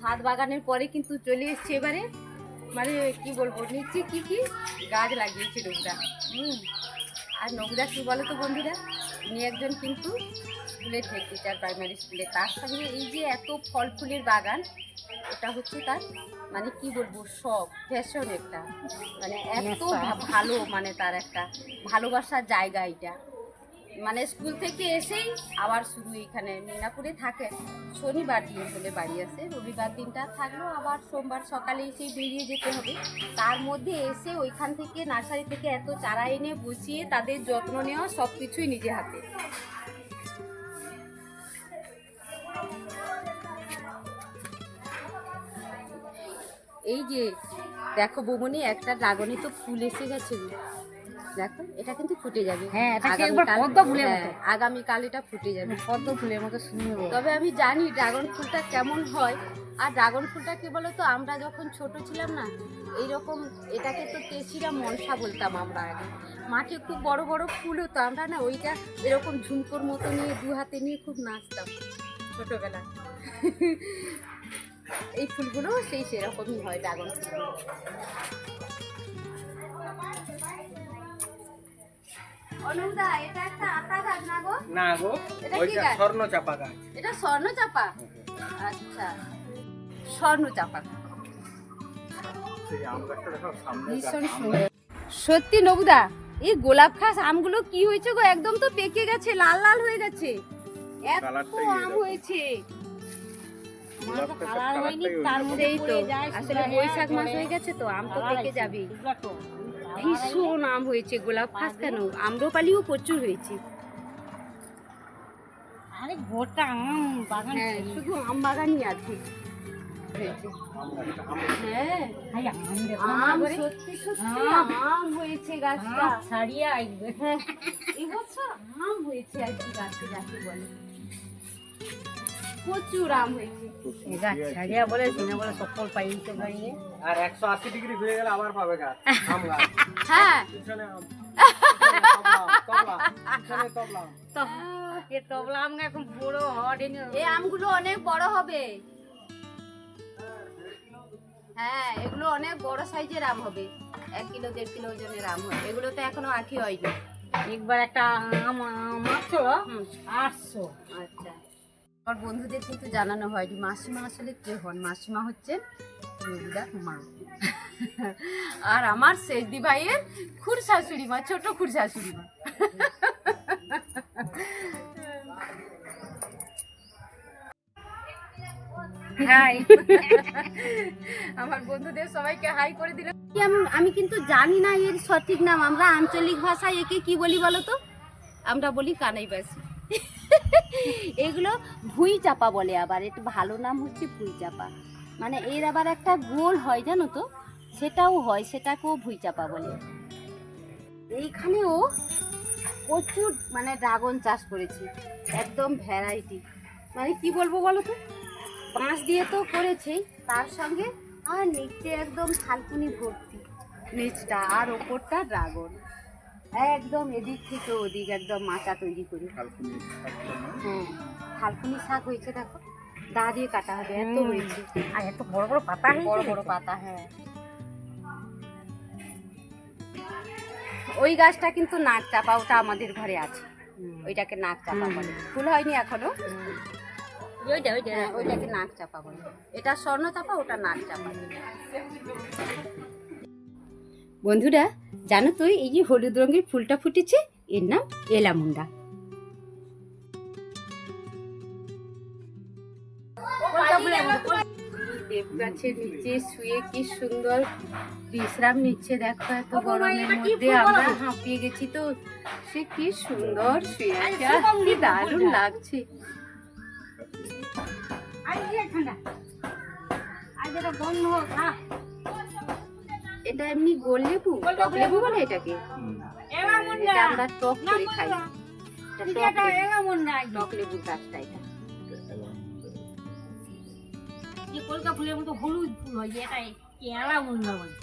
ছাদ বাগানের পরে কিন্তু চলে এসছে এবারে। মানে কি বলব নিচে কি কি গাছ লাগিয়েছে নৌকদা হুম আর নৌকদা কি বলো তো বন্ধুরা? উনি একজন কিন্তু স্কুলের হেড টিচার প্রাইমারি স্কুলে। তার সঙ্গে এই যে এত ফল ফুলের বাগান এটা হচ্ছে তার মানে কি বলব শখ ফ্যাশন একটা। মানে এত ভালো মানে তার একটা ভালোবাসার জায়গা এটা। মানে স্কুল থেকে এসেই আবার শুরু এখানে মিনাপুরে থাকে। শনিবার দিন হলে বাড়ি আসে রবিবার দিনটা থাকলেও আবার সোমবার সকালে এসেই বেরিয়ে যেতে হবে। তার মধ্যে এসে ওইখান থেকে নার্সারি থেকে এত চারা এনে বসিয়ে তাদের যত্ন নেওয়া সব কিছুই নিজে হাতে। এই যে, দেখো বৌমনি, একটা ড্রাগনে তো ফুল এসে গেছে। দেখো এটা কিন্তু ফুটে যাবে। হ্যাঁ, এটা একবার আগামীকাল- পদ্ম ফুলের মতো? হ্যাঁ, এটা ফুটে যাবে। পদ্ম ফুলের মতো সুন্দর। তবে আমি জানি ড্রাগন ফুলটা কেমন হয়। আর ড্রাগন ফুলটা কি বলতো আমরা যখন ছোট ছিলাম না এইরকম এটাকে তো তেসিরা মনসা বলতাম আমরা আগে। মাঠে খুব বড় বড় ফুল হতো আমরা না ওইটা এরকম ঝুমকোর মতো নিয়ে দু হাতে নিয়ে খুব নাচতাম ছোটবেলা এই ফুলগুলো সেই সেরকমই হয় ড্রাগন ফুলগুলো অনুদা এটা একটা আতা গাছ না গো? না গো ওইটা গাছ? স্বর্ণ চাপা গাছ। এটা স্বর্ণ চাপা? আচ্ছা ভীষণ সুন্দর। সত্যি নবুদা এই গোলাপ খাস আমগুলো কি হয়েছে গো? একদম তো পেকে গেছে লাল লাল হয়ে গেছে। এত কালারটাই আম হয়েছে। আমার তো কালার হয়নি তার মধ্যে তো। আসলে বৈশাখ মাস হয়ে গেছে তো আম তো পেকে যাবে? ভীষণ আম হয়েছে গোলাপ খাস কেন? আম্রপালিও প্রচুর হয়েছে। আরে গোটা আম বাগান হ্যাঁ শুধু আম বাগানই আছে হয়েছে। হ্যাঁ। হ্যাঁ এবছর আম হয়েছে আর কি গাছে যাকে বলে। প্রচুর আম হয়েছে। গাছ ছাড়িয়া বলে সিনে বলে সকল পাইতে পাইয়ে আর একশো আশি ডিগ্রি ঘুরে গেলে আবার পাবে গাছ আম গাছ। হ্যাঁ। পিছনে আম তবলা, তবলা, পিছনে তবলা। তো এ তবলা আম এখন বড় হওয়ার এই আমগুলো অনেক বড় হবে। হ্যাঁ এগুলো অনেক বড় সাইজের আম হবে। এক কিলো দেড় কিলো ওজনের আম হবে এগুলো তো এখনও হয়নি। একবার একটা আম আম মাত্র আটশো। আচ্ছা। আমার বন্ধুদের কিন্তু জানানো হয়নি, মাসিমা আসলে কে হন? মাসিমা মা আর আমার শেষদি ভাইয়ের খুর শাশুড়ি মা, ছোট খুর শাশুড়ি মা আমার বন্ধুদের সবাইকে হাই করে দিল আমি কিন্তু জানি না এর সঠিক নাম, আমরা আঞ্চলিক ভাষায় একে কি বলি বলো তো? আমরা বলি কানাইবাসী এগুলো ভুই চাপা বলে আবার এটা ভালো নাম হচ্ছে ভুই চাপা। মানে এর আবার একটা গোল হয়, জানো তো? সেটাও হয়, সেটাকেও ভুই চাপা বলে। এইখানেও প্রচুর মানে ড্রাগন চাষ করেছি, একদম ভ্যারাইটি। মানে কি বলব বলো তো? বাঁশ দিয়ে তো করেছেই তার সঙ্গে আর নিচে একদম থালকুনি ভর্তি নিচটা আর ওপরটা ড্রাগন। একদম এদিক থেকে ওদিক একদম মাচা তৈরি করি। হ্যাঁ থালকুনি শাক হয়েছে দেখো দা দিয়ে কাটা হবে এত হয়েছে। আর এত বড় বড় পাতা বড় হয়েছে? বড় পাতা হ্যাঁ। ওই গাছটা কিন্তু নাক চাপা ওটা আমাদের ঘরে আছে। ওইটাকে নাক চাপা বলে। ফুল হয়নি এখনও? ওইটা ওইটা। হ্যাঁ, ওইটাকে নাক চাপা বলে। এটা স্বর্ণ চাপা ওটা নাক চাপা। বন্ধুরা জানো তো এই যে হলুদ রঙের ফুলটা ফুটেছে এর নাম এলামুন্ডা। গাছের নিচে শুয়ে কি সুন্দর বিশ্রাম নিচ্ছে দেখো এত গরমের মধ্যে আমরা হাঁপিয়ে গেছি তো সে কি সুন্দর শুয়ে আছে আর কি দারুণ লাগছে। এটা এমনি গোল লেবু? টক লেবু। বলে এটাকে? এটা আমরা টক করে খাই। টক লেবু। লেবুর গাছটা এটা। কলকা ফুলের মতো হলুদ ফুল হয় এটা কেলা মুন্ডা বলে।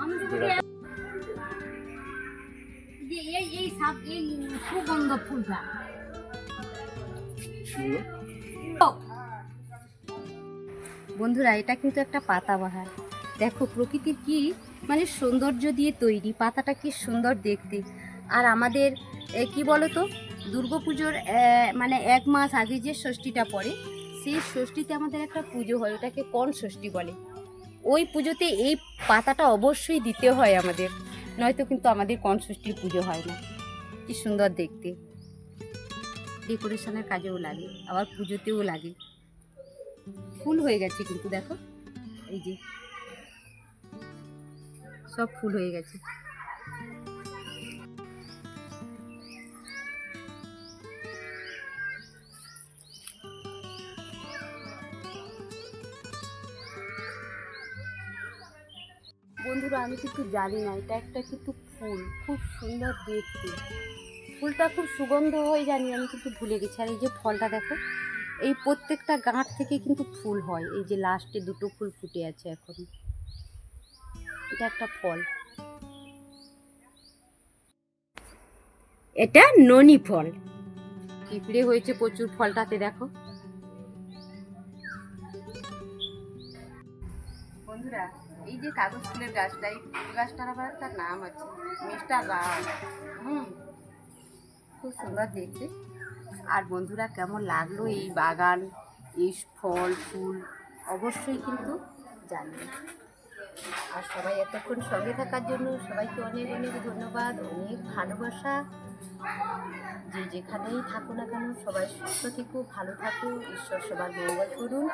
আমি যে এই এই সাপ এই সুগন্ধ ফুলটা। বন্ধুরা, এটা কিন্তু একটা পাতাবাহার। দেখো, প্রকৃতির কি মানে সৌন্দর্য দিয়ে তৈরি, পাতাটা কি সুন্দর দেখতে। আর আমাদের কি বলো তো দুর্গাপুজোর মানে এক মাস আগে যে ষষ্ঠীটা পড়ে, সেই ষষ্ঠীতে আমাদের একটা পুজো হয়, ওটাকে কন ষষ্ঠী বলে। ওই পুজোতে এই পাতাটা অবশ্যই দিতে হয় আমাদের, নয়তো কিন্তু আমাদের কন ষষ্ঠীর পুজো হয় না। কি সুন্দর দেখতে। ডেকোরেশনের কাজেও লাগে, আবার পুজোতেও লাগে। ফুল হয়ে গেছে কিন্তু, দেখো। এই যে। সব ফুল হয়ে গেছে। বন্ধুরা, আমি কিন্তু জানি না, এটা একটা কিন্তু ফুল। খুব সুন্দর দেখতে। ফুলটা খুব সুগন্ধ হয়ে জানি, আমি কিন্তু ভুলে গেছি। আর এই যে ফলটা দেখো এই প্রত্যেকটা গাঁট থেকে কিন্তু ফুল হয়। এই যে লাস্টে দুটো ফুল ফুটে আছে এখন। এটা একটা ফল। এটা ননি ফল। পিঁপড়ে হয়েছে প্রচুর ফলটাতে, দেখো। বন্ধুরা, এই যে কাগজ ফুলের গাছটা, এই ফুল গাছটার আবার একটা নাম আছে, মিস্টার রাম। হুম, খুব সুন্দর দেখতে। আর বন্ধুরা কেমন লাগল এই বাগান, এই ফল, ফুল? অবশ্যই কিন্তু জানবে আর সবাই এতক্ষণ সঙ্গে থাকার জন্য সবাইকে অনেক অনেক ধন্যবাদ, অনেক ভালোবাসা। যে যেখানেই থাকো না কেন সবাই সুস্থ থেকো, ভালো থাকো, ঈশ্বর সবার মঙ্গল করুন।